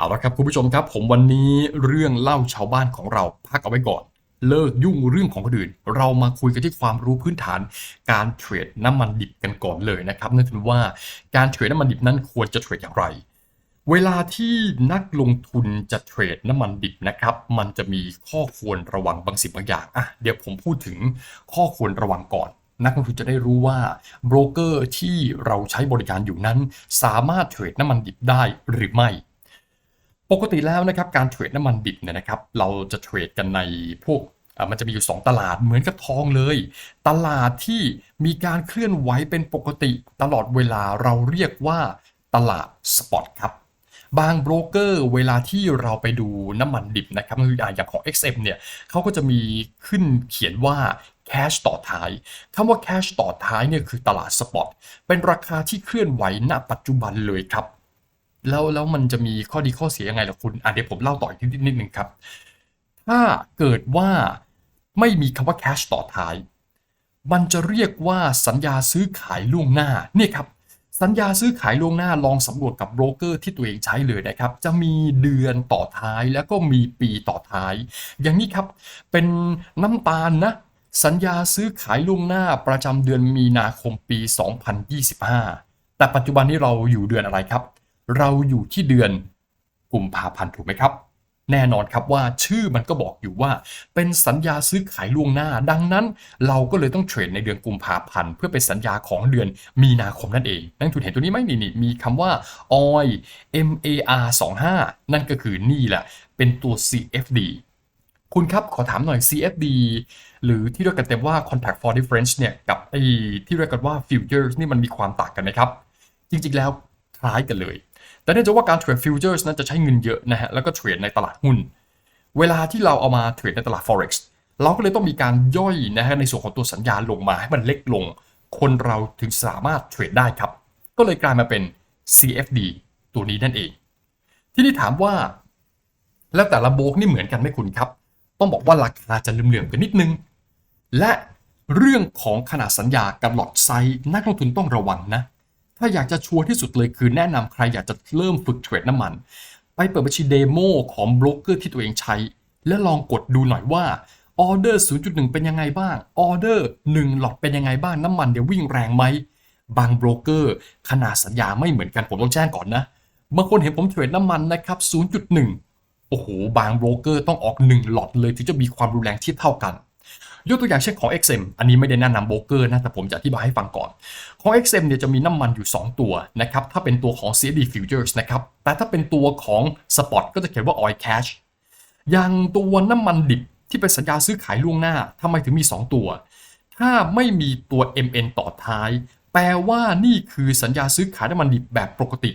เอาละครับคุณผู้ชมครับ ผมวันนี้เรื่องเล่าชาวบ้านของเราพักเอาไว้ก่อน เลิกยุ่งเรื่องของคนอื่น เรามาคุยกันที่ความรู้พื้นฐาน การเทรดน้ำมันดิบกันก่อนเลยนะครับนั่นคือว่าการเทรดน้ำมันดิบนั้นควรจะเทรดอย่างไร เวลาที่นักลงทุนจะเทรดน้ำมันดิบนะครับ มันจะมีข้อควรระวังบางสิ่งบางอย่างอะเดี๋ยวผมพูดถึงข้อควรระวังก่อน นักลงทุนจะได้รู้ว่าโบรกเกอร์ที่เราใช้บริการอยู่นั้น สามารถเทรดน้ำมันดิบได้หรือไม่ ปกติแล้วนะครับการเทรดน้ำมันดิบเนี่ยนะครับเราจะเทรดกันในพวกมันจะมีอยู่ 2 ตลาดเหมือนกับทองเลย ตลาดที่มีการเคลื่อนไหวเป็นปกติตลอดเวลาเราเรียกว่าตลาดสปอตครับบางโบรกเกอร์เวลาที่เราไปดูน้ำมันดิบนะครับคืออย่างของ XM เนี่ยเขาก็จะมีขึ้นเขียนว่า cash ต่อท้ายคำว่า cash ต่อท้ายเนี่ยคือตลาดสปอตเป็นราคาที่เคลื่อนไหวณปัจจุบันเลยครับ แล้วแล้วมันจะมีข้อดีข้อเสียยังไงล่ะคุณอะเดี๋ยวผมเล่าต่ออีกนิดนิดหนึ่งครับ ถ้าเกิดว่าไม่มีคำว่า cash ต่อท้าย มันจะเรียกว่าสัญญาซื้อขายล่วงหน้าเนี่ยครับสัญญาซื้อขายล่วงหน้าลองสำรวจกับโบรกเกอร์ที่ตัวเองใช้เลยนะครับ จะมีเดือนต่อท้ายแล้วก็มีปีต่อท้าย อย่างนี้ครับเป็นน้ำตาลนะ สัญญาซื้อขายล่วงหน้าประจำเดือนมีนาคมปี 2025 แต่ปัจจุบันนี้เราอยู่เดือนอะไรครับ เราอยู่ที่เดือนกุมภาพันธ์ถูกไหมครับ แน่นอนครับว่าชื่อมันก็บอกอยู่ว่า เป็นสัญญาซื้อขายล่วงหน้า ดังนั้น เราก็เลยต้องเทรดในเดือนกุมภาพันธ์เพื่อเป็นสัญญาของเดือนมีนาคมนั่นเองนักลงทุนเห็นตัวนี้ไหมนี่นี่มีคำว่า OI MAR 25นั่นก็คือนี่แหละ เป็นตัว CFD คุณครับ ขอถามหน่อย CFD หรือที่เรียกกันเต็มว่า Contract for Difference เนี่ย กับไอ้ที่เรียกกันว่า Futures นี่มันมีความต่างกันไหมครับ จริงๆแล้วคล้ายกันเลย แต่เนื่องจากว่าการเทรด Futures นั้นจะใช้เงินเยอะนะฮะแล้วก็เทรดในตลาดหุ้น เวลาที่เราเอามาเทรดในตลาด Forex เราก็เลยต้องมีการย่อยนะฮะในส่วนของตัวสัญญาลงมาให้มันเล็กลง คนเราถึงสามารถเทรดได้ครับ ก็เลยกลายมาเป็น CFD ตัวนี้นั่นเอง ที่นี่ถามว่า แล้วแต่ละโบกนี่เหมือนกันไหมคุณครับ ต้องบอกว่าราคาจะเหลื่อมๆกันนิดนึง และเรื่องของขนาดสัญญากับหลอดไซส์นักลงทุนต้องระวังนะ ถ้าอยากจะชัวร์ที่สุดเลยคือแนะนำใครอยากจะเริ่มฝึกเทรดน้ำมัน ไปเปิดบัญชีเดโมของโบรกเกอร์ที่ตัวเองใช้ แล้วลองกดดูหน่อยว่าออเดอร์ 0.1 เป็นยังไงบ้าง ออเดอร์ 1 หลอดเป็นยังไงบ้าง น้ำมันเดี๋ยววิ่งแรงไหม บางโบรกเกอร์ ขนาดสัญญาไม่เหมือนกัน ผมต้องแจ้งก่อนนะ บางคนเห็นผมเทรดน้ำมันนะครับ 0.1 โอ้โห บางโบรกเกอร์ต้องออก 1 หลอดเลยถึงจะมีความรุนแรงที่เท่ากัน ยกตัวอย่างเช่นของ XM อันนี้ไม่ได้แนะนำโบรกเกอร์นะแต่ผมจะอธิบายให้ฟังก่อน ของ XM เนี่ยจะมีน้ำมันอยู่ 2 ตัวนะครับถ้าเป็นตัวของ CFD Futures นะครับแต่ถ้าเป็นตัวของ Spot ก็จะเขียนว่า Oil Cash อย่างตัวน้ำมันดิบที่เป็นสัญญาซื้อขายล่วงหน้าทำไมถึงมี 2 ตัว ถ้าไม่มีตัว MN ต่อท้าย แปลว่านี่คือสัญญาซื้อขายน้ำมันดิบแบบปกติ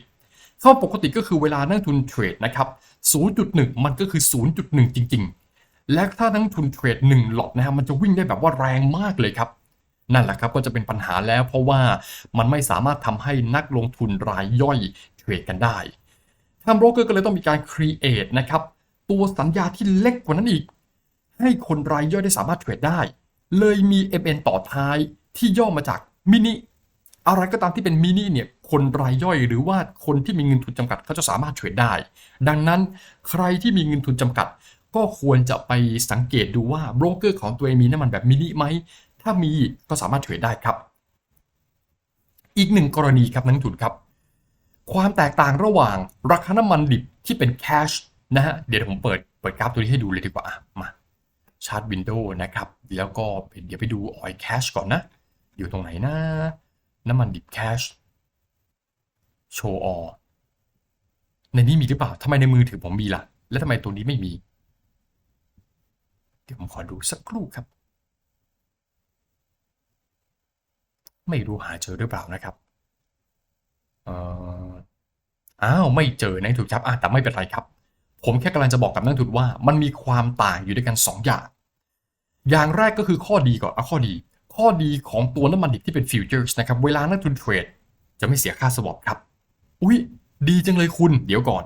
เข้าปกติก็คือเวลานักทุนเทรดนะครับ0.1 มันก็คือ 0.1 จริง ๆ และถ้านักทุนเทรด1หลอดนะฮะมันจะวิ่งได้แบบว่าแรงมากเลยครับ นั่นแหละครับก็จะเป็นปัญหาแล้ว เพราะว่ามันไม่สามารถทำให้นักลงทุนรายย่อยเทรดกันได้ทางโบรกเกอร์ก็เลยต้องมีการ create นะครับตัวสัญญาที่เล็กกว่านั้นอีก ให้คนรายย่อยได้สามารถเทรดได้ เลยมี MN ต่อท้ายที่ย่อมาจากมินิอะไรก็ตามที่เป็นมินิเนี่ยคนรายย่อยหรือว่าคนที่มีเงินทุนจำกัดเขาจะสามารถเทรดได้ ดังนั้นใครที่มีเงินทุนจำกัด ก็ควรจะไปสังเกตดูว่าโบรกเกอร์ของตัวเองมีน้ำมันแบบมินิไหม ถ้ามีก็สามารถเทรดได้ครับ อีกหนึ่งกรณีครับนักลงทุนครับ ความแตกต่างระหว่างราคาน้ำมันดิบที่เป็นแคชนะฮะเดี๋ยวผมเปิดเปิดกราฟตัวนี้ให้ดูเลยดีกว่ามาชาร์ตวินโดว์นะครับ แล้วก็เดี๋ยวไปดูออยแคชก่อนนะ อยู่ตรงไหนนะ น้ำมันดิบแคชโชว์ออในนี้มีหรือเปล่าทำไมในมือถือผมมีล่ะ แล้วทำไมตัวนี้ไม่มี เดี๋ยวผมขอดูสักครู่ครับ ไม่รู้หาเจอหรือเปล่านะครับเอ่ออ้าวไม่เจอนะถูกครับอะแต่ไม่เป็นไรครับ ผมแค่กำลังจะบอกกับนักลงทุนว่า มันมีความต่างอยู่ด้วยกัน 2 อย่าง อย่างแรกก็คือข้อดีก่อนเอาข้อดี ข้อดีของตัวน้ำมันดิบที่เป็นฟิวเจอร์สนะครับเวลานักทุนเทรดจะไม่เสียค่าสวอปครับ อุ๊ย ดีจังเลยคุณ เดี๋ยวก่อน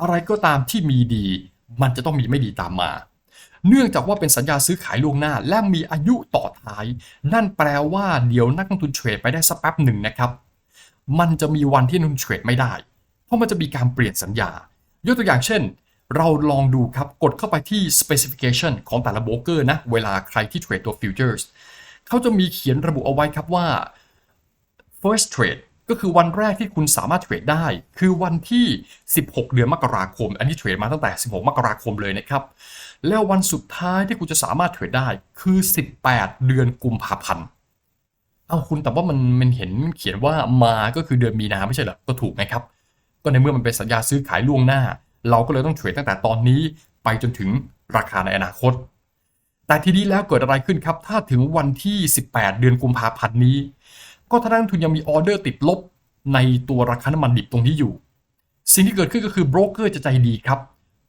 อะไรก็ตามที่มีดี มันจะต้องมีไม่ดีตามมา เนื่องจากว่าเป็นสัญญาซื้อขายล่วงหน้า และมีอายุต่อท้าย นั่นแปลว่าเดี๋ยวนักลงทุนเทรดไปได้สักแป๊บหนึ่งนะครับ มันจะมีวันที่นักลงทุนเทรดไม่ได้ เพราะมันจะมีการเปลี่ยนสัญญายกตัวอย่างเช่น เราลองดูครับกดเข้าไปที่ specification ของแต่ละโบรกเกอร์นะ เวลาใครที่เทรดตัว futures เขาจะมีเขียนระบุเอาไว้ครับว่า first trade ก็คือวันแรกที่คุณสามารถเทรดได้ คือวันที่ 16 เดือนมกราคม อันนี้เทรดมาตั้งแต่ 16 มกราคมเลยนะครับ แล้ววันสุดท้ายที่คุณจะสามารถเทรดได้คือ 18 เดือนกุมภาพันธ์เอาคุณแต่ว่ามันมันเห็นเขียนว่ามาก็คือเดือนมีนาไม่ใช่เหรอก็ถูกไหมครับ ก็ในเมื่อมันเป็นสัญญาซื้อขายล่วงหน้า เราก็เลยต้องเทรดตั้งแต่ตอนนี้ไปจนถึงราคาในอนาคต แต่ทีนี้แล้วเกิดอะไรขึ้นครับ ถ้าถึงวันที่ 18 เดือนกุมภาพันธ์นี้ ก็ถ้านักลงทุนยังมีออเดอร์ติดลบในตัวราคาน้ำมันดิบตรงนี้อยู่ สิ่งที่เกิดขึ้นก็คือโบรกเกอร์จะใจดีครับ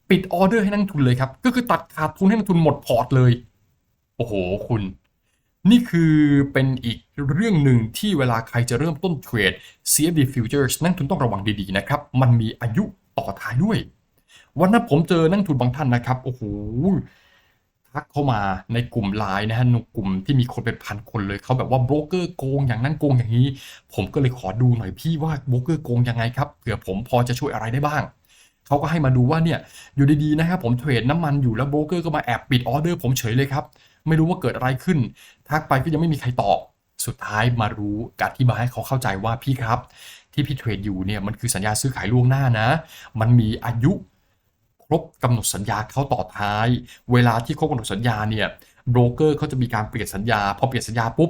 ปิดออเดอร์ให้นักทุนเลยครับ ก็คือตัดขาดทุนให้นักทุนหมดพอร์ตเลย โอ้โหคุณ นี่คือเป็นอีกเรื่องหนึ่งที่เวลาใครจะเริ่มต้นเทรด CFD futures นักทุนต้องระวังดีๆนะครับ มันมีอายุต่อท้ายด้วย วันนั้นผมเจอนักทุนบางท่านนะครับ โอ้โหทักเข้ามาในกลุ่มไลน์นะฮะในกลุ่มที่มีคนเป็นพันคนเลยเขาแบบว่าโบรกเกอร์โกงอย่างนั้นโกงอย่างนี้ ผมก็เลยขอดูหน่อยพี่ว่าโบรกเกอร์โกงยังไงครับเผื่อผมพอจะช่วยอะไรได้บ้าง เขาก็ให้มาดูว่าเนี่ยอยู่ดีๆนะครับผมเทรดน้ำมันอยู่แล้วโบรกเกอร์ก็มาแอบปิดออเดอร์ผมเฉยเลยครับ ไม่รู้ว่าเกิดอะไรขึ้น ทักไปก็ยังไม่มีใครตอบ สุดท้ายมารู้การที่มาให้เขาเข้าใจว่าพี่ครับ ที่พี่เทรดอยู่เนี่ยมันคือสัญญาซื้อขายล่วงหน้านะ มันมีอายุครบกำหนดสัญญาเข้าต่อท้าย เวลาที่ครบกำหนดสัญญาเนี่ยโบรกเกอร์เขาจะมีการเปลี่ยนสัญญา พอเปลี่ยนสัญญาปุ๊บ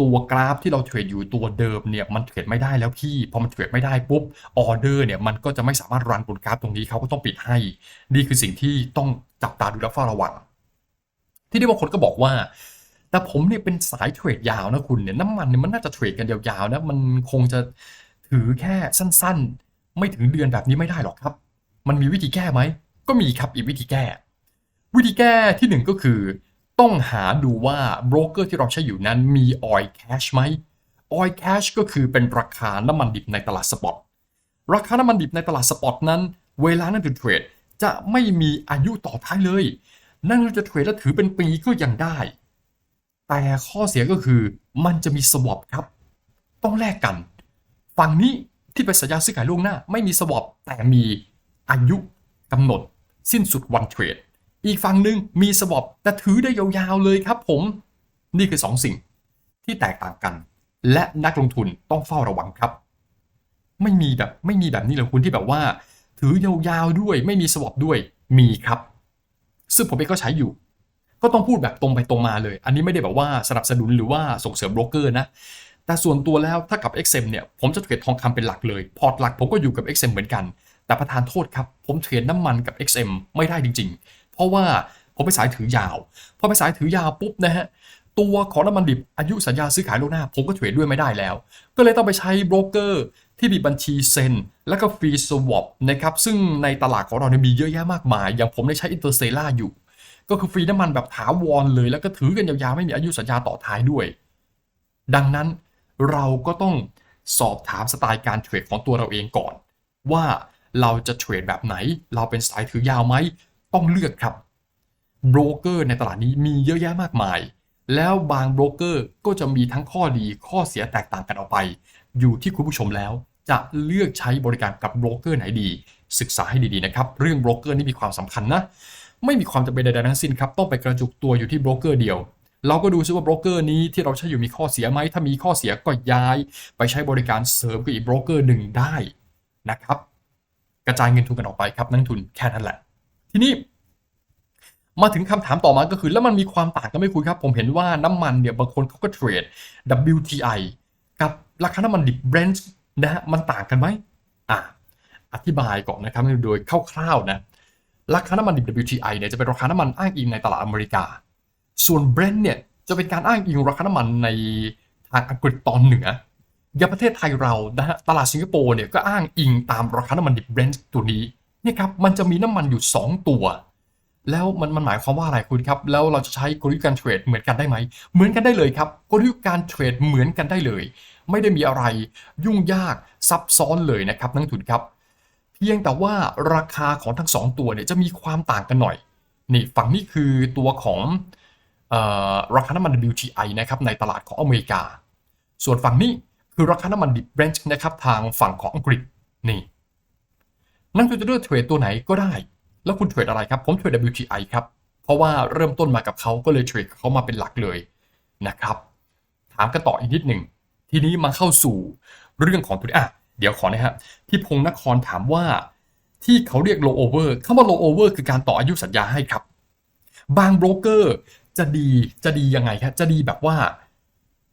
ตัวกราฟที่เราเทรดอยู่ตัวเดิมเนี่ยมันเทรดไม่ได้แล้วพี่พอมันเทรดไม่ได้ปุ๊บออเดอร์เนี่ยมันก็จะไม่สามารถรันบนกราฟตรงนี้เขาก็ต้องปิดให้ นี่คือสิ่งที่ต้องจับตาดูและเฝ้าระวัง ที่นี่บางคนก็บอกว่า แต่ผมเนี่ยเป็นสายเทรดยาวนะคุณเนี่ยน้ำมันเนี่ยมันน่าจะเทรดกันยาวๆนะมันคงจะถือแค่สั้นๆ ไม่ถึงเดือนแบบนี้ไม่ได้หรอกครับ มันมีวิธีแก้ไหมก็มีครับอีกวิธีแก้ วิธีแก้ที่หนึ่งก็คือ ต้องหาดูว่าโบรกเกอร์ที่เราใช้อยู่นั้นมี oil cash ไหม oil cash ก็คือเป็นราคาน้ำมันดิบในตลาดสปอตราคาน้ำมันดิบในตลาดสปอตนั้น เวลานั่นเทรดจะไม่มีอายุต่อท้ายเลยนั่นเราจะเทรดแล้วถือเป็นปีก็ยังได้ แต่ข้อเสียก็คือมันจะมีสวอปครับ ต้องแลกกัน ฝั่งนี้ที่เป็นสัญญาซื้อขายล่วงหน้า ไม่มีสวอปแต่มีอายุกำหนด สิ้นสุดวันเทรด อีกฝั่งหนึ่งมีสวอปแต่ถือได้ยาวๆเลยครับผม นี่คือ 2สสิ่งที่แตกต่างกัน และนักลงทุนต้องเฝ้าระวังครับ ไม่มีแบบไม่มีแบบนี้เลยคุณที่แบบว่า ถือยาวๆด้วยไม่มีสวอปด้วยมีครับ ซึ่งผมเองก็ใช้อยู่ ก็ต้องพูดแบบตรงไปตรงมาเลย อันนี้ไม่ได้แบบว่าสนับสนุนหรือว่าส่งเสริมโบรกเกอร์นะแต่ส่วนตัวแล้วถ้ากับ XM เนี่ยผมจะเทรดทองคำเป็นหลักเลย พอร์ตหลักผมก็อยู่กับ XM เหมือนกัน แต่ประธานโทษครับ ผมเทรดน้ำมันกับ XM ไม่ได้จริง ๆ เพราะว่าผมไปนสายถือยาวพอไปนสายถือยาวปุ๊บนะฮะตัวของน้ำมันดิบอายุสัญญาซื้อขายล่วงหน้า ผมก็เทรดด้วยไม่ได้แล้ว ก็เลยต้องไปใช้โบรกเกอร์ที่มีบัญชีเซ็น แล้วก็ฟรีสวอปนะครับซึ่งในตลาดของเราเนี่ยมีเยอะแยะมากมาย อย่างผมได้ใช้อินเตอร์เซล่าอยู่ ก็คือฟรีน้ำมันแบบถาวรเลย แล้วก็ถือกันยาวๆ ไม่มีอายุสัญญาต่อท้ายด้วย ดังนั้นเราก็ต้องสอบถามสไตล์การเทรดของตัวเราเองก่อน ว่าเราจะเทรดแบบไหน เราเป็นสายถือยาวไหม ต้องเลือกครับโบรกเกอร์ในตลาดนี้มีเยอะแยะมากมาย แล้วบางโบรกเกอร์ก็จะมีทั้งข้อดีข้อเสียแตกต่างกันออกไป อยู่ที่คุณผู้ชมแล้ว จะเลือกใช้บริการกับโบรกเกอร์ไหนดี ศึกษาให้ดีๆนะครับ เรื่องโบรกเกอร์นี่มีความสำคัญนะ ไม่มีความจำเป็นใดๆทั้งสิ้นครับ ต้องไปกระจุกตัวอยู่ที่โบรกเกอร์เดียว เราก็ดูซิว่าโบรกเกอร์นี้ที่เราใช้อยู่มีข้อเสียไหม ถ้ามีข้อเสียก็ย้าย ไปใช้บริการเสริมกับอีกโบรกเกอร์หนึ่งได้นะครับ กระจายเงินทุนกันออกไปครับนักทุนแค่นั้นแหละ ทีนี้ มาถึงคำถามต่อมาก็คือ แล้วมันมีความต่างกันไหมคุณครับ ผมเห็นว่าน้ำมันเนี่ยบางคนเขาก็เทรด WTI กับราคาน้ำมันดิบ Brent นะฮะมันต่างกันไหมอะอธิบายก่อนนะครับโดยคร่าวๆนะราคาน้ำมันดิบ WTI เนี่ยจะเป็นราคาน้ำมันอ้างอิงในตลาดอเมริกา ส่วน Brent เนี่ยจะเป็นการอ้างอิงราคาน้ำมันในทางอังกฤษตอนเหนืออย่างประเทศไทยเรานะฮะตลาดสิงคโปร์เนี่ยก็อ้างอิงตามราคาน้ำมันดิบ Brent ตัวนี้ เนี่ยครับมันจะมีน้ำมันอยู่ 2 ตัว แล้วมันมันหมายความว่าอะไรคุณครับ แล้วเราจะใช้กลยุทธ์การเทรดเหมือนกันได้ไหม เหมือนกันได้เลยครับกลยุทธ์การเทรดเหมือนกันได้เลย ไม่ได้มีอะไรยุ่งยากซับซ้อนเลยนะครับนักลงทุนครับ เพียงแต่ว่าราคาของทั้ง 2 ตัวเนี่ยจะมีความต่างกันหน่อยนี่ฝั่งนี้คือตัวของออราคาน้ำมัน WTI นะครับในตลาดของอเมริกา ส่วนฝั่งนี้คือราคาน้ำมันดิบ Brent นะครับทางฝั่งของอังกฤษนี่ นักทุนจะเลือกเทรดตัวไหนก็ได้ แล้วคุณเทรดอะไรครับ ผมเทรด WTI ครับ เพราะว่าเริ่มต้นมากับเขาก็เลยเทรดเขามาเป็นหลักเลยนะครับ ถามกันต่ออีกนิดหนึ่ง ทีนี้มาเข้าสู่เรื่องของตัวนี้อะเดี๋ยวขอนะครับพี่พงษ์นครถามว่าที่เขาเรียก low over คำว่า low over คือการต่ออายุสัญญาให้ครับ บางโบรกเกอร์จะดีจะดียังไงครับจะดีแบบว่า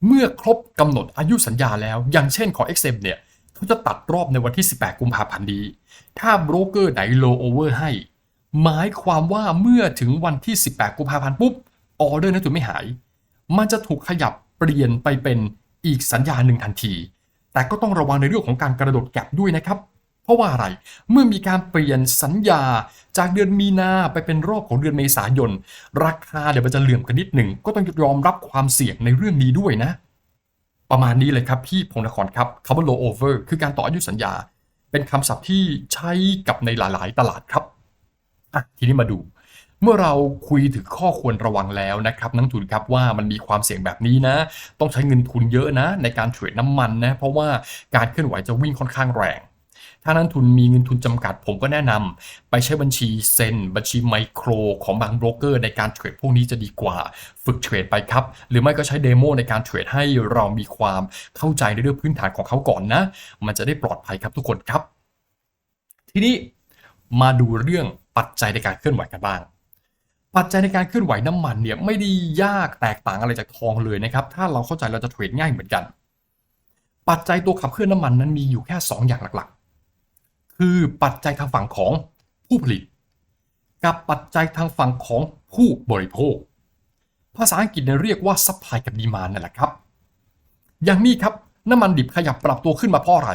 เมื่อครบกำหนดอายุสัญญาแล้ว อย่างเช่นของ XM เนี่ยเขาจะตัดรอบในวันที่ 18 กุมภาพันธ์นี้ ถ้าโบรกเกอร์ไหน low over ให้ หมายความว่าเมื่อถึงวันที่ 18 กุมภาพันธ์ปุ๊บออเดอร์นั้นจะไม่หาย มันจะถูกขยับเปลี่ยนไปเป็นอีกสัญญาหนึ่งทันที แต่ก็ต้องระวังในเรื่องของการกระโดดแก็บด้วยนะครับ เพราะว่าอะไร เมื่อมีการเปลี่ยนสัญญาจากเดือนมีนาไปเป็นรอบของเดือนเมษายน ราคาเดี๋ยวมันจะเหลื่อมกันนิดหนึ่ง ก็ต้องยอมรับความเสี่ยงในเรื่องนี้ด้วยนะ ประมาณนี้เลยครับพี่พงศ์นครครับคำว่า low over คือการต่ออายุสัญญา เป็นคำศัพท์ที่ใช้กับในหลาย ๆ ตลาดครับอะทีนี้มาดู เมื่อเราคุยถึงข้อควรระวังแล้วนะครับนักทุนครับว่ามันมีความเสี่ยงแบบนี้นะ ต้องใช้เงินทุนเยอะนะ ในการเทรดน้ำมันนะ เพราะว่าการเคลื่อนไหวจะวิ่งค่อนข้างแรง ถ้านักทุนมีเงินทุนจำกัด ผมก็แนะนำไปใช้บัญชีเซนบัญชีไมโครของบางโบรกเกอร์ในการเทรดพวกนี้จะดีกว่า ฝึกเทรดไปครับ หรือไม่ก็ใช้เดโมในการเทรดให้เรามีความเข้าใจในเรื่องพื้นฐานของเขาก่อนนะ มันจะได้ปลอดภัยครับทุกคนครับ ทีนี้มาดูเรื่องปัจจัยในการเคลื่อนไหวกันบ้างปัจจัยในการเคลื่อนไหวน้ำมันเนี่ยไม่ได้ยากแตกต่างอะไรจากทองเลยนะครับ ถ้าเราเข้าใจเราจะเทรดง่ายเหมือนกัน ปัจจัยตัวขับเคลื่อนน้ำมันนั้นมีอยู่แค่ 2 อย่างหลักๆ คือปัจจัยทางฝั่งของผู้ผลิต กับปัจจัยทางฝั่งของผู้บริโภค ภาษาอังกฤษเรียกว่า supply กับ demand นั่นแหละครับ อย่างนี้ครับน้ำมันดิบขยับปรับตัวขึ้นมาเพราะอะไร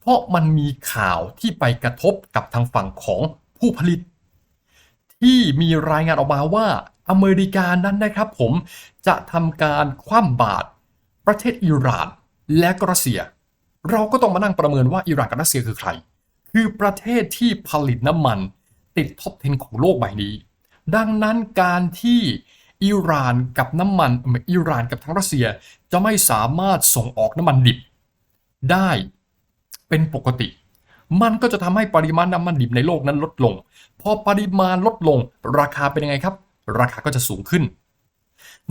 เพราะมันมีข่าวที่ไปกระทบกับทางฝั่งของผู้ผลิต ที่มีรายงานออกมาว่าอเมริกานั้นนะครับผมจะทำการคว่ำบาตรประเทศอิหร่านและกรัสเซีย เราก็ต้องมานั่งประเมินว่าอิหร่านกับรัสเซียคือใคร คือประเทศที่ผลิตน้ำมันติดท็อป 10 ของโลกใบนี้ ดังนั้นการที่อิหร่านกับน้ำมันอิหร่านกับทั้งรัสเซียจะไม่สามารถส่งออกน้ำมันดิบ ได้เป็นปกติ มันก็จะทำให้ปริมาณน้ำมันดิบในโลกนั้นลดลง พอปริมาณลดลง ราคาเป็นยังไงครับ ราคาก็จะสูงขึ้น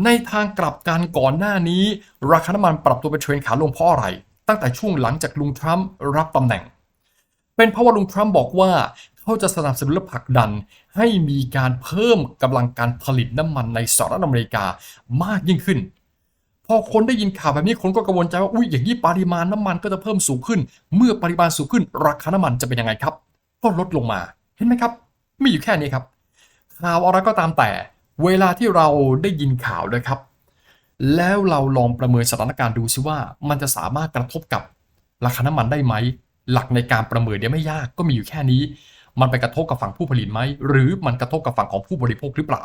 ในทางกลับกันก่อนหน้านี้ ราคาน้ำมันปรับตัวเป็นเทรนขาลงเพราะอะไร ตั้งแต่ช่วงหลังจากลุงทรัมป์รับตำแหน่ง เป็นเพราะว่าลุงทรัมป์บอกว่าเขาจะสนับสนุนและผลักดันให้มีการเพิ่มกำลังการผลิตน้ำมันในสหรัฐอเมริกามากยิ่งขึ้น พอคนได้ยินข่าวแบบนี้คนก็กังวลใจว่าอุ้ยอย่างนี้ปริมาณน้ำมันก็จะเพิ่มสูงขึ้น เมื่อปริมาณสูงขึ้น ราคาน้ำมันจะเป็นยังไงครับ ก็ลดลงมาเห็นไหมครับ มีอยู่แค่นี้ครับข่าวอะไรก็ตามแต่ เวลาที่เราได้ยินข่าวนะครับ แล้วเราลองประเมินสถานการณ์ดูซิว่า มันจะสามารถกระทบกับราคาน้ำมันได้ไหม หลักในการประเมินเนี่ยไม่ยากก็มีอยู่แค่นี้ มันไปกระทบกับฝั่งผู้ผลิตไหมหรือมันกระทบกับฝั่งของผู้บริโภคหรือเปล่า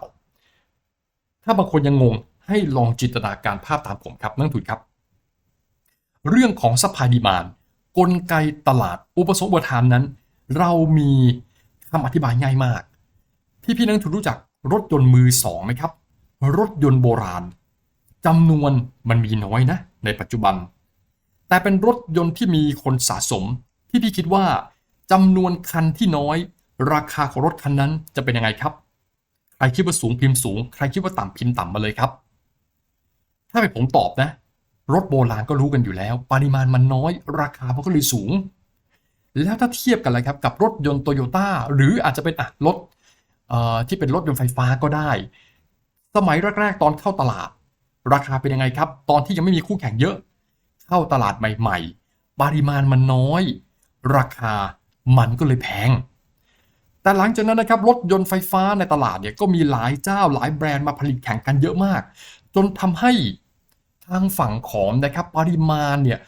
ถ้าบางคนยังงงให้ลองจินตนาการภาพตามผมครับนักทุนครับ เรื่องของซัพพลายดีมานกลไกตลาดอุปสงค์อุปทานนั้น เรามีคำอธิบายง่ายมาก พี่พี่ๆนักทุนรู้จักรถยนต์มือสองไหมครับ รถยนต์โบราณจำนวนมันมีน้อยนะ ในปัจจุบัน แต่เป็นรถยนต์ที่มีคนสะสม ที่พี่คิดว่าจำนวนคันที่น้อย ราคาของรถคันนั้นจะเป็นยังไงครับ ใครคิดว่าสูงพิมพ์สูง ใครคิดว่าต่ำพิมพ์ต่ำมาเลยครับ ถ้าเป็นผมตอบนะ รถโบราณก็รู้กันอยู่แล้ว ปริมาณมันน้อย ราคามันก็เลยสูง แล้วถ้าเทียบกันเลยครับกับรถยนต์โตโยต้าหรืออาจจะเป็นอะรถที่เป็นรถยนต์ไฟฟ้าก็ได้ สมัยแรกๆตอนเข้าตลาด ราคาเป็นยังไงครับ ตอนที่ยังไม่มีคู่แข่งเยอะ เข้าตลาดใหม่ ๆ ปริมาณมันน้อย ราคามันก็เลยแพง แต่หลังจากนั้นนะครับรถยนต์ไฟฟ้าในตลาดเนี่ยก็มีหลายเจ้าหลายแบรนด์มาผลิตแข่งกันเยอะมาก จนทำให้ทางฝั่งของนะครับปริมาณเนี่ย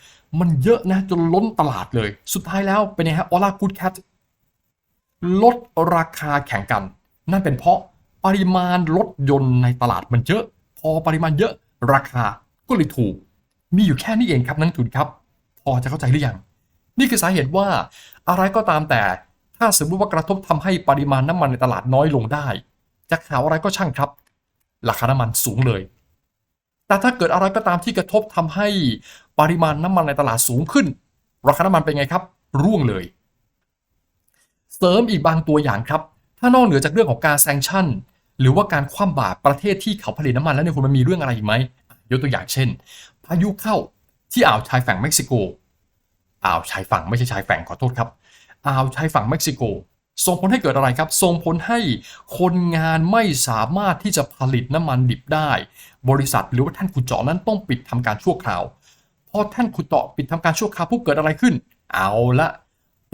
มันเยอะนะจนล้นตลาดเลย สุดท้ายแล้วเป็นไงฮะออร่ากูดแคทลดราคาแข่งกัน นั่นเป็นเพราะปริมาณรถยนต์ในตลาดมันเยอะ พอปริมาณเยอะราคาก็เลยถูก มีอยู่แค่นี้เองครับนักทุนครับ พอจะเข้าใจหรือยัง นี่คือสาเหตุว่าอะไรก็ตามแต่ถ้าสมมติว่ากระทบทำให้ปริมาณน้ำมันในตลาดน้อยลงได้จากข่าวอะไรก็ช่างครับ ราคาน้ำมันสูงเลย แต่ถ้าเกิดอะไรก็ตามที่กระทบทำให้ปริมาณน้ำมันในตลาดสูงขึ้น ราคาน้ำมันเป็นไงครับ ร่วงเลย เสริมอีกบางตัวอย่างครับ ถ้านอกเหนือจากเรื่องของการแซงชั่น หรือว่าการคว่ำบาตรประเทศที่เขาผลิตน้ำมันแล้วเนี่ยคุณมันมีเรื่องอะไรอีกไหมยกตัวอย่างเช่น พายุเข้าที่อ่าวชายฝั่งเม็กซิโก อ่าวชายฝั่งไม่ใช่ชายฝั่งขอโทษครับอ่าวชายฝั่งเม็กซิโก ส่งผลให้เกิดอะไรครับ ส่งผลให้คนงานไม่สามารถที่จะผลิตน้ำมันดิบได้ บริษัทหรือว่าท่านขุดเจาะนั้นต้องปิดทำการชั่วคราวพอท่านขุดเจาะปิดทำการชั่วคราวปุ๊บเกิดอะไรขึ้น เอาละ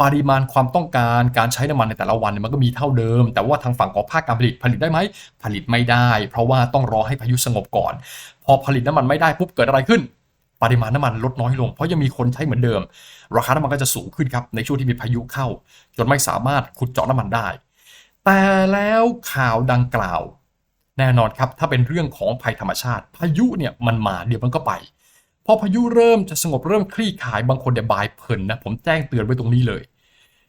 ปริมาณความต้องการการใช้น้ำมันในแต่ละวันมันก็มีเท่าเดิม แต่ว่าทางฝั่งของภาคการผลิตผลิตได้ไหมผลิตไม่ได้ เพราะว่าต้องรอให้พายุสงบก่อน พอผลิตน้ำมันไม่ได้ปุ๊บเกิดอะไรขึ้น ปริมาณน้ำมันลดน้อยลง เพราะยังมีคนใช้เหมือนเดิม ราคาน้ำมันก็จะสูงขึ้นครับในช่วงที่มีพายุเข้า จนไม่สามารถขุดเจาะน้ำมันได้ แต่แล้วข่าวดังกล่าว แน่นอนครับถ้าเป็นเรื่องของภัยธรรมชาติ พายุเนี่ยมันมาเดี๋ยวมันก็ไปพอพายุเริ่มจะสงบเริ่มคลี่คลายบางคนเนี่ยบายเพลินนะผมแจ้งเตือนไว้ตรงนี้เลย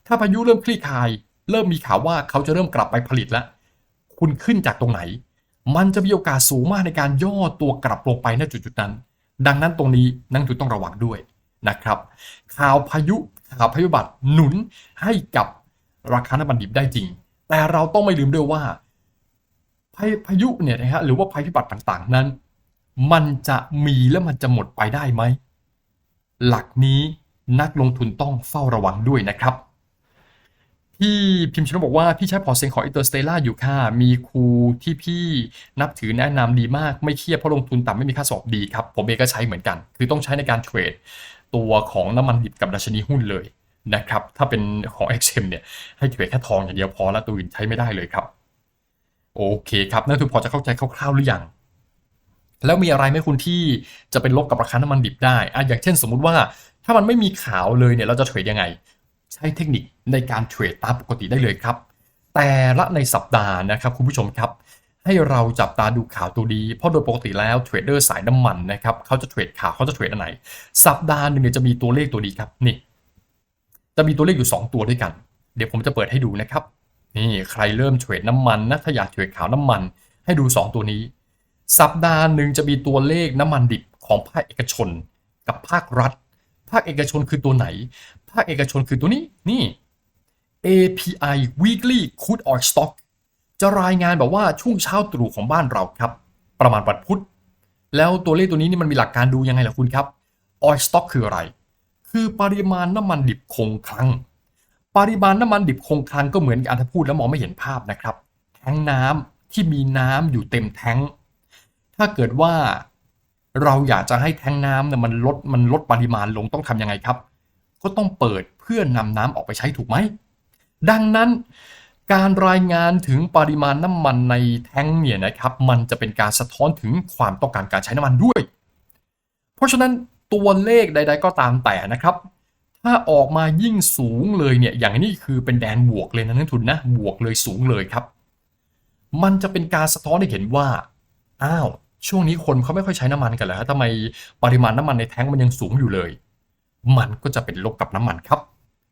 ถ้าพายุเริ่มคลี่คลาย เริ่มมีข่าวว่าเขาจะเริ่มกลับไปผลิตแล้วคุณขึ้นจากตรงไหน มันจะมีโอกาสสูงมากในการย่อตัวกลับลงไปณจุดๆนั้น ดังนั้นตรงนี้นักทุนต้องระวังด้วยนะครับ ข่าวพายุข่าวพายุบัตรหนุนให้กับราคาน้ำมันดิบได้จริง แต่เราต้องไม่ลืมด้วยว่าพาพายุเนี่ยนะฮะหรือว่าภัยพิบัติต่างๆนั้น มันจะมีและมันจะหมดไปได้ไหม หลักนี้นักลงทุนต้องเฝ้าระวังด้วยนะครับ พี่พิมพ์ชนกบอกว่าพี่ใช้พอร์ตเซ็งของอินเตอร์สเตล่าอยู่ค่ะ มีครูที่พี่นับถือแนะนำดีมาก ไม่เครียดเพราะลงทุนต่ำไม่มีค่าสอบดีครับ ผมเองก็ใช้เหมือนกัน คือต้องใช้ในการเทรดตัวของน้ำมันดิบกับดัชนีหุ้นเลยนะครับ ถ้าเป็นของ XM เนี่ย ให้เทรดแค่ทองอย่างเดียวพอแล้วตัวอื่นใช้ไม่ได้เลยครับ โอเคครับนักลงทุนพอจะเข้าใจคร่าวๆหรือยังแล้วมีอะไรไหมคุณที่จะเป็นลบกับราคาน้ำมันดิบได้อะอย่างเช่นสมมุติว่าถ้ามันไม่มีขาวเลยเนี่ยเราจะเทรดยังไง ใช้เทคนิคในการเทรดตามปกติได้เลยครับ แต่ละในสัปดาห์นะครับคุณผู้ชมครับ ให้เราจับตาดูข่าวตัวดีเพราะโดยปกติแล้วเทรดเดอร์สายน้ำมันนะครับเขาจะเทรดข่าวเขาจะเทรดอันไหน สัปดาห์หนึ่งจะมีตัวเลขตัวดีครับนี่จะมีตัวเลขอยู่ 2 ตัวด้วยกัน เดี๋ยวผมจะเปิดให้ดูนะครับนี่ใครเริ่มเทรดน้ำมันนะถ้าอยากเทรดข่าวน้ำมัน ให้ดู 2 ตัวนี้ สัปดาห์หนึ่งจะมีตัวเลขน้ำมันดิบของภาคเอกชน กับภาครัฐ ภาคเอกชนคือตัวไหน ภาคเอกชนคือตัวนี้นี่ API Weekly Crude Oil Stock จะรายงานแบบว่าช่วงเช้าตรู่ของบ้านเราครับ ประมาณวันพุธ แล้วตัวเลขตัวนี้นี่มันมีหลักการดูยังไงล่ะคุณครับ Oil Stock คืออะไร คือปริมาณน้ำมันดิบคงคลัง ปริมาณน้ำมันดิบคงคลังก็เหมือนกับถ้าพูดแล้วมองไม่เห็นภาพนะครับ แทงน้ำที่มีน้ำอยู่เต็มแทงถ้าเกิดว่าเราอยากจะให้แทงน้ำเนี่ยมันลดมันลดปริมาณลงต้องทำยังไงครับ ก็ต้องเปิดเพื่อนำน้ำออกไปใช้ถูกไหม ดังนั้นการรายงานถึงปริมาณน้ำมันในแท้งเนี่ยนะครับมันจะเป็นการสะท้อนถึงความต้องการการใช้น้ำมันด้วย เพราะฉะนั้นตัวเลขใด ๆ ก็ตามแต่นะครับ ถ้าออกมายิ่งสูงเลยเนี่ยอย่างนี้คือเป็นแดนบวกเลยนะนักทุนนะบวกเลยสูงเลยครับ มันจะเป็นการสะท้อนให้เห็นว่าอ้าวช่วงนี้คนเขาไม่ค่อยใช้น้ำมันกันแล้วทำไมปริมาณน้ำมันในแท้งมันยังสูงอยู่เลย มันก็จะเป็นลบกับน้ำมันครับ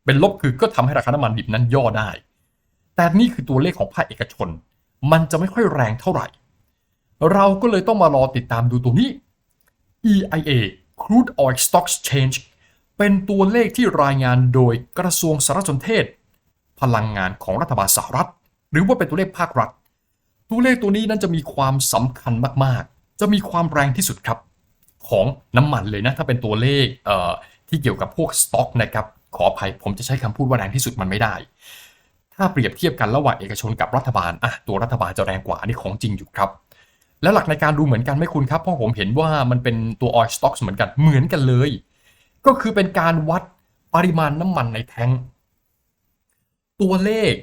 เป็นลบคือก็ทำให้ราคาน้ำมันดิบนั้นย่อได้ แต่นี่คือตัวเลขของภาคเอกชน มันจะไม่ค่อยแรงเท่าไหร่ เราก็เลยต้องมารอติดตามดูตัวนี้ EIA Crude Oil Stocks Change เป็นตัวเลขที่รายงานโดยกระทรวงสารสนเทศ พลังงานของรัฐบาลสหรัฐ หรือว่าเป็นตัวเลขภาครัฐ ตัวเลขตัวนี้นั้นจะมีความสำคัญมากๆ จะมีความแรงที่สุดครับ ของน้ำมันเลยนะ ถ้าเป็นตัวเลขเที่เกี่ยวกับพวกสต็อกนะครับขออภัยผมจะใช้คำพูดว่าแรงที่สุดมันไม่ได้ ถ้าเปรียบเทียบกันระหว่างเอกชนกับรัฐบาลอะตัวรัฐบาลจะแรงกว่าอันนี้ของจริงอยู่ครับแล้วหลักในการดูเหมือนกันไหมคุณครับเพราะผมเห็นว่ามันเป็นตัว oil stocks เหมือนกันเหมือนกันเลย ก็คือเป็นการวัดปริมาณน้ำมันในแทงค์ตัวเลข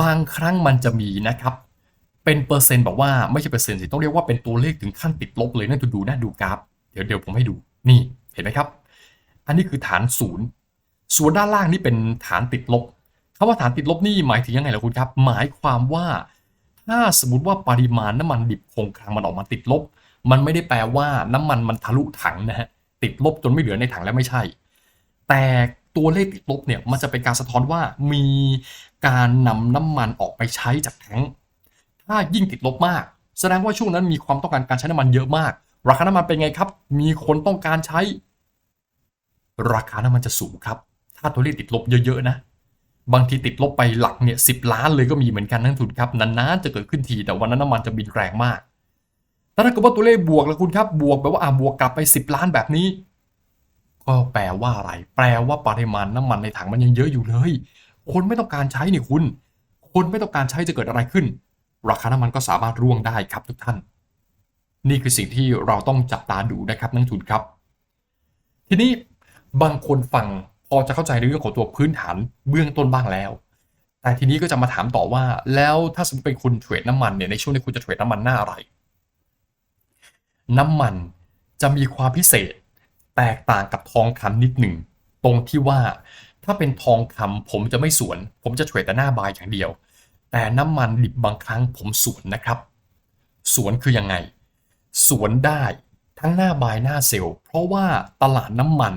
บางครั้งมันจะมีนะครับ เป็นเปอร์เซ็นต์แบบว่าไม่ใช่เปอร์เซ็นต์สิต้องเรียกว่าเป็นตัวเลขถึงขั้นติดลบเลยนั่นดูนะดูกราฟ เดี๋ยวเดี๋ยวผมให้ดูนี่เห็นไหมครับ อันนี้คือฐานศูนย์ส่วนด้านล่างนี่เป็นฐานติดลบคำว่าฐานติดลบนี่หมายถึงยังไงล่ะคุณครับ หมายความว่า ถ้าสมมติว่าปริมาณน้ำมันดิบคงคลังมันออกมาติดลบ มันไม่ได้แปลว่าน้ำมันมันทะลุถังนะฮะติดลบจนไม่เหลือในถังแล้วไม่ใช่ แต่ตัวเลขติดลบเนี่ยมันจะเป็นการสะท้อนว่ามีการนำน้ำมันออกไปใช้จากแทงถ้ายิ่งติดลบมาก แสดงว่าช่วงนั้นมีความต้องการการใช้น้ำมันเยอะมาก ราคาน้ำมันเป็นไงครับ มีคนต้องการใช้ ราคาน้ำมันจะสูงครับ ถ้าตัวเลขติดลบเยอะๆนะ บางทีติดลบไปหลักเนี่ยสิล้านเลยก็มีเหมือนกันนักลงทุนครับนานๆจะเกิดขึ้นทีแต่วันนั้นน้ำมันจะบินแรงมากแต่ถ้าเกิดว่าตัวเลขบวกแล้วคุณครับบวกแบบว่าอ่าบวกกลับไป 10 ล้านแบบนี้ ก็แปลว่าอะไร แปลว่าปริมาณน้ำมันในถังมันยังเยอะอยู่เลย คนไม่ต้องการใช้นี่คุณ คนไม่ต้องการใช้จะเกิดอะไรขึ้น ราคาน้ำมันก็สามารถร่วงได้ครับทุกท่าน นี่คือสิ่งที่เราต้องจับตาดูนะครับนักลงทุนครับ ทีนี้ บางคนฟังพอจะเข้าใจในเรื่องของตัวพื้นฐานเบื้องต้นบ้างแล้ว แต่ทีนี้ก็จะมาถามต่อว่า แล้วถ้าสมมติเป็นคุณเทรดน้ำมันเนี่ยในช่วงที่คุณจะเทรดน้ำมันหน้าอะไร น้ำมันจะมีความพิเศษ แตกต่างกับทองคำนิดหนึ่งตรงที่ว่าถ้าเป็นทองคำผมจะไม่สวน ผมจะเทรดแต่หน้าบายอย่างเดียว แต่น้ำมันดิบบางครั้งผมสวนนะครับ สวนคือยังไง สวนได้ทั้งหน้าบายหน้าเซลล์เพราะว่าตลาดน้ำมัน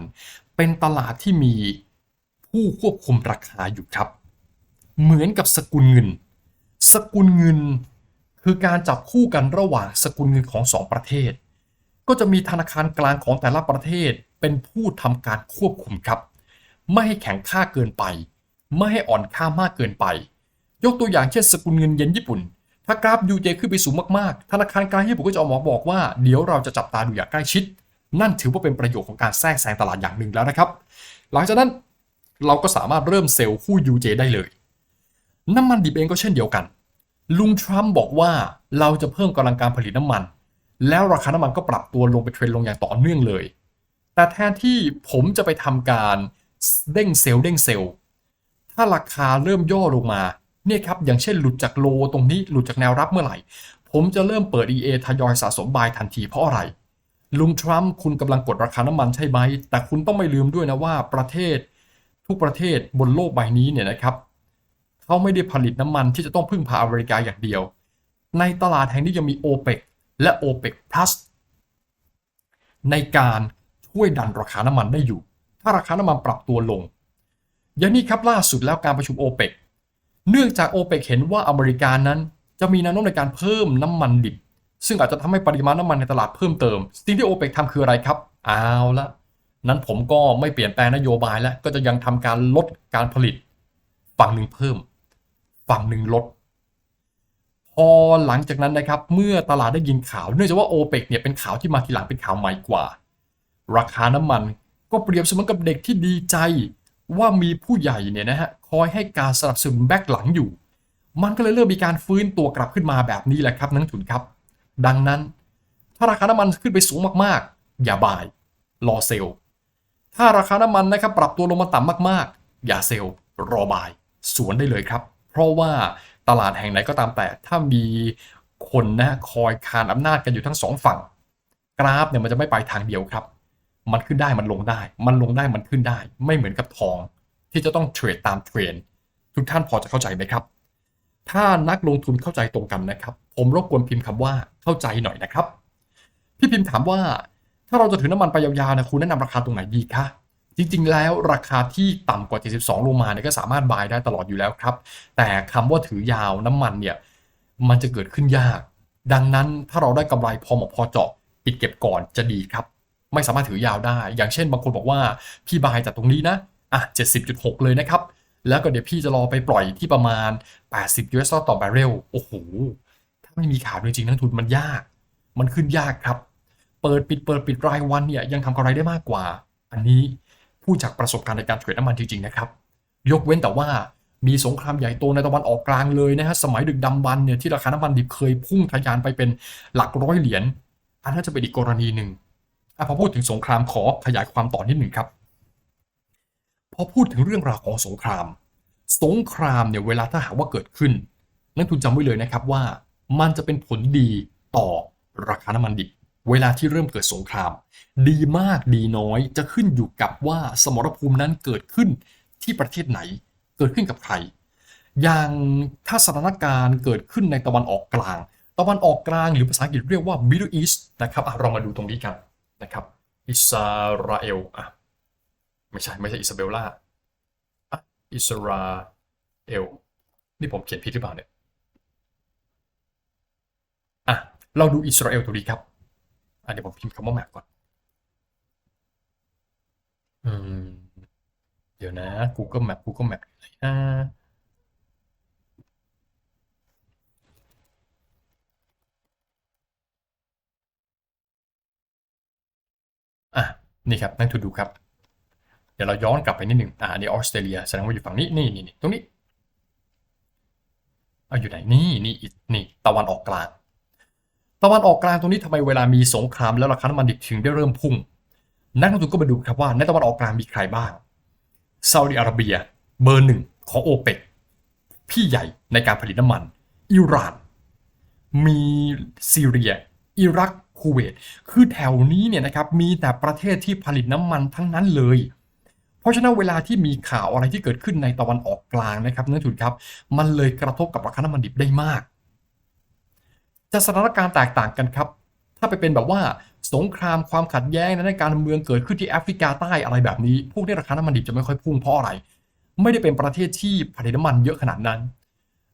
เป็นตลาดที่มีผู้ควบคุมราคาอยู่ครับ เหมือนกับสกุลเงิน สกุลเงินคือการจับคู่กันระหว่างสกุลเงินของสองประเทศ ก็จะมีธนาคารกลางของแต่ละประเทศเป็นผู้ทำการควบคุมครับ ไม่ให้แข็งค่าเกินไป ไม่ให้อ่อนค่ามากเกินไป ยกตัวอย่างเช่นสกุลเงินเยนญี่ปุ่น ถ้ากราฟ UJ ขึ้นไปสูงมากๆ ธนาคารกลางญี่ปุ่นก็จะออกมาบอกว่าเดี๋ยวเราจะจับตาดูอย่างใกล้ชิด นั่นถือว่าเป็นประโยชน์ของการแทรกแซงตลาดอย่างหนึ่งแล้วนะครับ หลังจากนั้นเราก็สามารถเริ่มเซลล์คู่ UJ ได้เลย น้ำมันดิบเองก็เช่นเดียวกัน ลุงทรัมป์บอกว่าเราจะเพิ่มกำลังการผลิตน้ำมัน แล้วราคาน้ำมันก็ปรับตัวลงไปเทรนลงอย่างต่อเนื่องเลย แต่แทนที่ผมจะไปทำการเด้งเซลล์เด้งเซลล์ถ้าราคาเริ่มย่อลงมาเนี่ยครับอย่างเช่นหลุดจากโลตรงนี้หลุดจากแนวรับเมื่อไหร่ ผมจะเริ่มเปิด EA ทยอยสะสมบายทันทีเพราะอะไร ลุงทรัมป์คุณกำลังกดราคาน้ำมันใช่ไหม แต่คุณต้องไม่ลืมด้วยนะว่าประเทศทุกประเทศบนโลกใบนี้เนี่ยนะครับเขาไม่ได้ผลิตน้ำมันที่จะต้องพึ่งพาอเมริกาอย่างเดียว ในตลาดแห่งนี้ยังมี o p e ปและ o p e ป plus ในการช่วยดันราคาน้ำมันได้อยู่ ถ้าราคาน้ำมันปรับตัวลง อย่างนี้ครับล่าสุดแล้วการประชุม o p e ปเนื่องจาก o p e ปเห็นว่าอเมริกานั้นจะมีแนวโน้มในการเพิ่มน้ำมันดิบ ซึ่งอาจจะทำให้ปริมาณน้ำมันในตลาดเพิ่มเติม สิ่งที่ o p e ปกทำคืออะไรครับเอาละนั้นผมก็ไม่เปลี่ยนแปลงนโยบายแล้วก็จะยังทำการลดการผลิต ฝั่งหนึ่งเพิ่ม ฝั่งหนึ่งลด พอหลังจากนั้นนะครับ เมื่อตลาดได้ยินข่าว เนื่องจากว่าโอเปกเนี่ยเป็นข่าวที่มาทีหลังเป็นข่าวใหม่กว่า ราคาน้ำมันก็เปรียบเสมือนกับเด็กที่ดีใจ ว่ามีผู้ใหญ่เนี่ยนะฮะคอยให้การสนับสนุนแบ็กหลังอยู่ มันก็เลยเริ่มมีการฟื้นตัวกลับขึ้นมาแบบนี้แหละครับนักลงทุนครับ ดังนั้น ถ้าราคาน้ำมันขึ้นไปสูงมากๆ อย่าบาย รอเซลล์ถ้าราคาน้ำมันนะครับปรับตัวลงมาต่ำมากๆ อย่าเซลล์รอบาย สวนได้เลยครับ เพราะว่าตลาดแห่งไหนก็ตามแต่ถ้ามีคนนะคอยคานอำนาจกันอยู่ทั้งสองฝั่ง กราฟเนี่ยมันจะไม่ไปทางเดียวครับ มันขึ้นได้มันลงได้ มันลงได้มันขึ้นได้ ไม่เหมือนกับทอง ที่จะต้องเทรดตามเทรนทุกท่านพอจะเข้าใจไหมครับ ถ้านักลงทุนเข้าใจตรงกันนะครับ ผมรบกวนพิมพ์คำว่า เข้าใจหน่อยนะครับ พี่พิมพ์ถามว่า ถ้าเราจะถือน้ำมันไปยาวๆนะคุณแนะนำราคาตรงไหนดีคะจริงๆ แล้วราคาที่ต่ำกว่า 72 ลงมาเนี่ยก็สามารถบายได้ตลอดอยู่แล้วครับ แต่คำว่าถือยาวน้ำมันเนี่ยมันจะเกิดขึ้นยาก ดังนั้นถ้าเราได้กำไรพอเหมาะพอเจาะปิดเก็บก่อนจะดีครับ ไม่สามารถถือยาวได้ อย่างเช่นบางคนบอกว่าพี่บายจากตรงนี้นะอะ70.6 เลยนะครับ แล้วก็เดี๋ยวพี่จะรอไปปล่อยที่ประมาณ 80 US ต่อบาร์เรลโอ้โห ไม่มีข่าวจริงๆนักทุนมันยาก มันขึ้นยากครับ เปิดปิดเปิดปิดรายวันเนี่ยยังทำกำไรได้มากกว่า อันนี้ผู้จากประสบการณ์ในการเทรดน้ำมันจริงๆนะครับ ยกเว้นแต่ว่ามีสงครามใหญ่โตในตะวันออกกลางเลยนะฮะสมัยดึกดำบรรเนี่ยที่ราคาน้ำมันดิบเคยพุ่งทะยานไปเป็นหลักร้อยเหรียญอันนั้นจะเป็นอีกกรณีหนึ่งอพอพูดถึงสงครามขอขยายความต่อนิดหนึ่งครับพอพูดถึงเรื่องราวของสงคราม สงครามเนี่ยเวลาถ้าหากว่าเกิดขึ้น นักทุนจำไว้เลยนะครับว่า มันจะเป็นผลดีต่อราคาน้ำมันดิบเวลาที่เริ่มเกิดสงคราม ดีมากดีน้อยจะขึ้นอยู่กับว่าสมรภูมินั้นเกิดขึ้นที่ประเทศไหน เกิดขึ้นกับใคร อย่างถ้าสถานการณ์เกิดขึ้นในตะวันออกกลาง ตะวันออกกลางหรือภาษาอังกฤษเรียกว่า Middle East นะครับอะเรามาดูตรงนี้กันนะครับอิสราเอลอะไม่ใช่ไม่ใช่อิซาเบลล่าอะอิสราเอลนี่ผมเขียนผิดหรือเปล่าเนี่ย อะ เราดูอิสราเอลตัวนี้ครับอะเดี๋ยวผมพิมพ์คำว่าแมปก่อน อืม เดี๋ยวนะ Google Map Google Map ไหนนะอะนี่ครับนั่งทุนดูครับ เดี๋ยวเราย้อนกลับไปนิดหนึ่งอ่านี่ออสเตรเลียแสดงว่าอยู่ฝั่งนี้นี่นี่ตรงนี้เอาอยู่ไหนนี่นี่อีกนี่ตะวันออกกลาง ตะวันออกกลางตรงนี้ทำไมเวลามีสงครามแล้วราคาน้ำมันดิบถึงได้เริ่มพุ่ง นักลงทุนก็มาดูครับว่าในตะวันออกกลางมีใครบ้างซาอุดิอาระเบีย เบอร์หนึ่งของโอเปกพี่ใหญ่ในการผลิตน้ำมัน อิหร่าน มีซีเรีย อิรักคูเวตคือแถวนี้เนี่ยนะครับมีแต่ประเทศที่ผลิตน้ำมันทั้งนั้นเลย เพราะฉะนั้นเวลาที่มีข่าวอะไรที่เกิดขึ้นในตะวันออกกลางนะครับนักลงทุนครับ มันเลยกระทบกับราคาน้ำมันดิบได้มาก จะสถานการณ์แตกต่างกันครับ ถ้าไปเป็นแบบว่าสงครามความขัดแย้งในการเมืองเกิดขึ้นที่แอฟริกาใต้อะไรแบบนี้ พวกนี้ราคาน้ำมันดิบจะไม่ค่อยพุ่งเพราะอะไร ไม่ได้เป็นประเทศที่ผลิตน้ำมันเยอะขนาดนั้น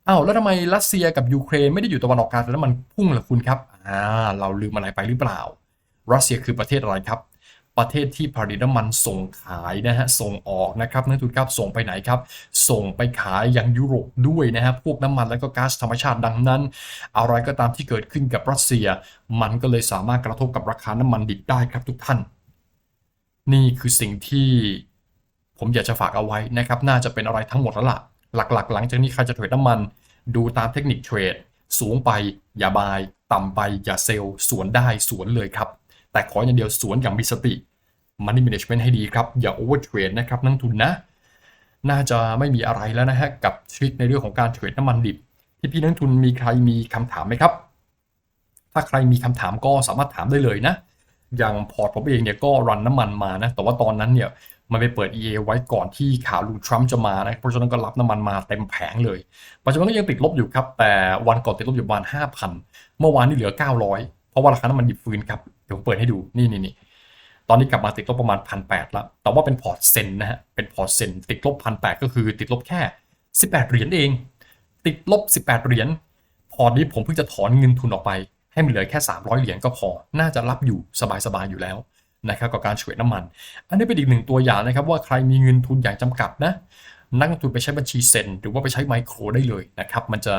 อ้าวแล้วทำไมรัสเซียกับยูเครนไม่ได้อยู่ตะวันออกกลางแต่น้ำมันพุ่งล่ะคุณครับอ่าเราลืมอะไรไปหรือเปล่า รัสเซียคือประเทศอะไรครับ ประเทศที่ผลิตน้ำมันส่งขายนะฮะส่งออกนะครับนักทุนครับส่งไปไหนครับ ส่งไปขายยังยุโรปด้วยนะฮะพวกน้ำมันแล้วก็ก๊าซธรรมชาติดังนั้น อะไรก็ตามที่เกิดขึ้นกับรัสเซีย มันก็เลยสามารถกระทบกับราคาน้ำมันดิบได้ครับทุกท่าน นี่คือสิ่งที่ผมอยากจะฝากเอาไว้นะครับ น่าจะเป็นอะไรทั้งหมดแล้วล่ะ หลักๆ หลังจากนี้ใครจะเทรดน้ำมัน ดูตามเทคนิคเทรด สูงไปอย่าบาย ต่ำไปอย่าเซลล์สวนได้สวนเลยครับ แต่ขออย่างเดียวสวนอย่างมีสติ Money Management ให้ดีครับ อย่า Over Trade นะครับนักทุนนะ น่าจะไม่มีอะไรแล้วนะฮะ กับทริคในเรื่องของการเทรดน้ำมันดิบ ที่พี่นักทุนมีใครมีคำถามไหมครับ ถ้าใครมีคำถามก็สามารถถามได้เลยนะ อย่างพอร์ตผมเองเนี่ยก็รันน้ำมันมานะ แต่ว่าตอนนั้นเนี่ยมันไปเปิด EA ไว้ก่อนที่ข่าวลุงทรัมป์จะมานะ เพราะฉะนั้นก็รับน้ำมันมาเต็มแผงเลย ปัจจุบันก็ยังติดลบอยู่ครับ แต่วันก่อนติดลบอยู่ประมาณ5,000 เมื่อวานนี่เหลือ 900 เพราะว่าราคาน้ำมันดิบฟื้นครับ เดี๋ยวผมเปิดให้ดู นี่นี่นี่ ตอนนี้กลับมาติดลบประมาณ1,800แล้วแต่ว่าเป็นพอร์ตเซนนะฮะ เป็นพอร์ตเซนติดลบ1,800ก็คือติดลบแค่ 18 เหรียญเอง ติดลบ 18 เหรียญ พอร์ตนี้ผมเพิ่งจะถอนเงินทุนออกไป ให้มันเหลือแค่ 300 เหรียญก็พอ น่าจะรับอยู่สบายๆอยู่แล้วนะครับกับการเทรดน้ำมัน อันนี้เป็นอีกหนึ่งตัวอย่างนะครับว่าใครมีเงินทุนอย่างจำกัดนะนักลงทุนไปใช้บัญชีเซนหรือว่าไปใช้ไมโครได้เลยนะครับมันจะ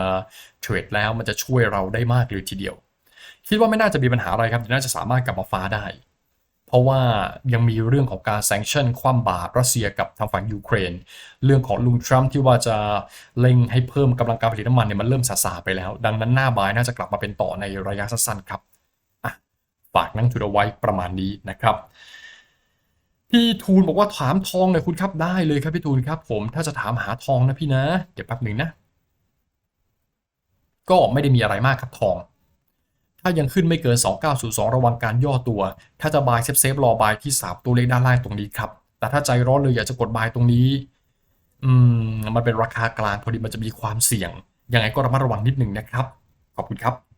เทรดแล้วมันจะช่วยเราได้มากเลยทีเดียว คิดว่าไม่น่าจะมีปัญหาอะไรครับน่าจะสามารถกลับมาฟ้าได้ เพราะว่ายังมีเรื่องของการแซงชั่นคว่ำบาตรรัสเซียกับทางฝั่งยูเครน เรื่องของลุงทรัมป์ที่ว่าจะเล็งให้เพิ่มกำลังการผลิตน้ำมันเนี่ยมันเริ่มซาซาไปแล้ว ดังนั้นหน้าบายน่าจะกลับมาเป็นต่อในระยะสั้นๆครับฝากนั่งทุนเอาไว้ประมาณนี้นะครับพี่ทูนบอกว่าถามทองหน่อยคุณครับได้เลยครับพี่ทูนครับ ผมถ้าจะถามหาทองนะพี่นะ เดี๋ยวแป๊บหนึ่งนะ ก็ไม่ได้มีอะไรมากครับทอง ถ้ายังขึ้นไม่เกิน 2902 ระวังการย่อตัว ถ้าจะบายเซฟเซฟรอบายที่ 3 ตัวเลขด้านล่างตรงนี้ครับ แต่ถ้าใจร้อนเลยอยากจะกดบายตรงนี้ อืม มันเป็นราคากลางพอดีมันจะมีความเสี่ยง ยังไงก็ระมัดระวังนิดหนึ่งนะครับ ขอบคุณครับ